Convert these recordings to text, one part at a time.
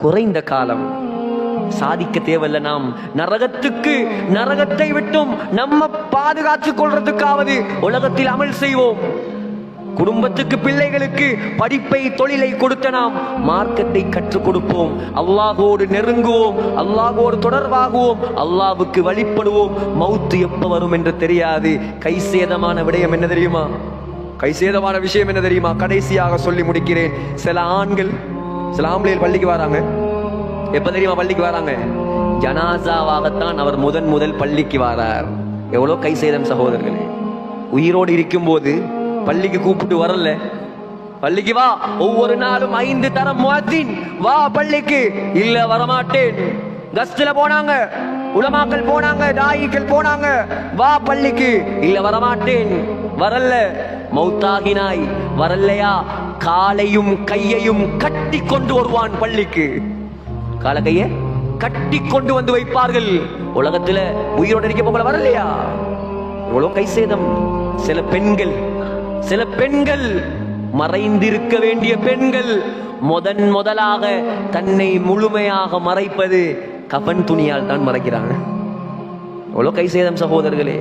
குறைந்த காலம். சாதிக்க தேவையில்ல நாம். நரகத்துக்கு நரகத்தை விட்டும் நம்ம பாதுகாத்துக் கொள்றதுக்காவது உலகத்தில் அமல் செய்வோம். குடும்பத்துக்கு பிள்ளைகளுக்கு படிப்பை தொழிலை கொடுத்த நாம் மார்க்கத்தை கற்றுக் கொடுப்போம். அல்லாஹோடு நெருங்குவோம். அல்லாஹோடு தொடர்பாகுவோம். அல்லாவுக்கு வழிபடுவோம். மவுத்து எப்ப வரும் என்று தெரியாது. கை சேதமான விடயம் என்ன தெரியுமா? கை சேதமான விஷயம் என்ன தெரியுமா? கடைசியாக சொல்லி முடிக்கிறேன். சில ஆண்கள் சில ஆம்பளைகள் பள்ளிக்கு வராங்க. எப்ப தெரியுமா பள்ளிக்கு வராங்க? ஜனாசாவாகத்தான் அவர் முதன் முதல் பள்ளிக்கு வாரார். எவ்வளோ கை செய்தம் சகோதரர்களே. உயிரோடு இருக்கும்போது பள்ளிக்கு கூப்பிட்டு வரல. பள்ளிக்கு வா. ஒவ்வொரு நாளும் ஐந்து தரம் முஅத்தின் வா பள்ளிக்கு. இல்ல வரமாட்டேன். கஸ்ட்ல போனாங்க. உலமாக்கள் போனாங்க தாயிகள் போனாங்க. வா பள்ளிக்கு. இல்ல வரமாட்டேன். வரல மௌத்தாகினாய். வரலையா காலையும் கையையும் கட்டி கொண்டு வருவான் பள்ளிக்கு. கால கைய கட்டி கொண்டு வந்து வைப்பார்கள். உலகத்துல உயிரோட இருக்க போகல வரலையா இவ்வளவு கை சேதம். சில பெண்கள் சில பெண்கள் மறைந்திருக்க வேண்டிய பெண்கள் முதன் முதலாக தன்னை முழுமையாக மறைப்பது கபன் துணியால் தான் மறைக்கிறாங்க. எவ்வளோ கை சேதம் சகோதரர்களே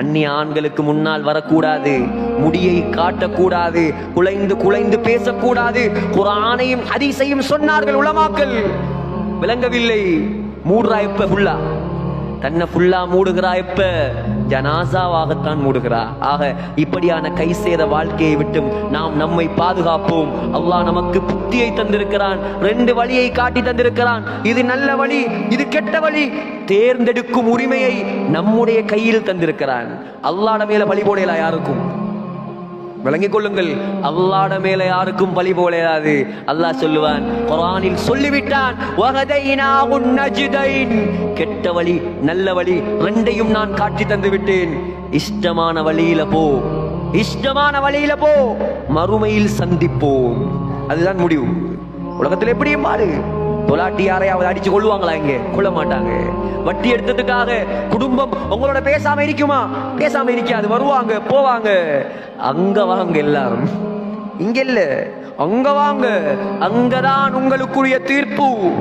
அந்நிய ஆண்களுக்கு முன்னால் வரக்கூடாது முடியை காட்டக்கூடாது குலைந்து குலைந்து பேசக்கூடாது. குரானையும் ஹதீஸையும் சொன்னார்கள் உலமாக்கள். விளங்கவில்லை. மூடுறா இப்ப ஃபுல்லா தன்னை ஃபுல்லா மூடுகிறா இப்ப ஜனாசாவாகத்தான் மூடுகிறா ஆக இப்படியான கை சேத வாழ்க்கையை விட்டும் நாம் நம்மை பாதுகாப்போம். அல்லாஹ் நமக்கு புத்தியை தந்திருக்கிறான். ரெண்டு வழியை காட்டி தந்திருக்கிறான். இது நல்ல வழி இது கெட்ட வழி. தேர்ந்தெடுக்கும் உரிமையை நம்முடைய கையில் தந்திருக்கிறான். அல்லாட மேல வழி போடலா யாருக்கும்? விளங்கிக் கொள்ளுங்கள் அல்லாட மேல யாருக்கும் பழி போலையாது. அல்லாஹ் சொல்லுவான் குரானில் சொல்லிவிட்டான் கெட்ட வழி நல்ல வழி ரெண்டையும் நான் காட்டி தந்து விட்டேன் இஷ்டமான வழியில போ. இஷ்டமான வழியில போ. மறுமையில் சந்திப்போம். அதுதான் முடிவு. உலகத்தில் எப்படியும் பாரு தொலாட்டி யாரையாவது அடிச்சு கொள்ளுவாங்களா இங்க? கொள்ள மாட்டாங்க. வட்டி எடுத்ததுக்காக குடும்பம் உங்களோட பேசாம இருக்குமா? பேசாம இருக்காது. வருவாங்க போவாங்க. அங்க வாங்க எல்லாரும். இங்க இல்ல. அங்க வாங்க. அங்கதான் உங்களுக்குரிய தீர்ப்பு.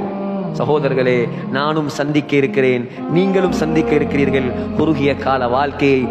சகோதரர்களே நானும் சந்திக்க இருக்கிறேன். நீங்களும் சந்திக்க இருக்கிறீர்கள். குறுகிய கால வாழ்க்கையை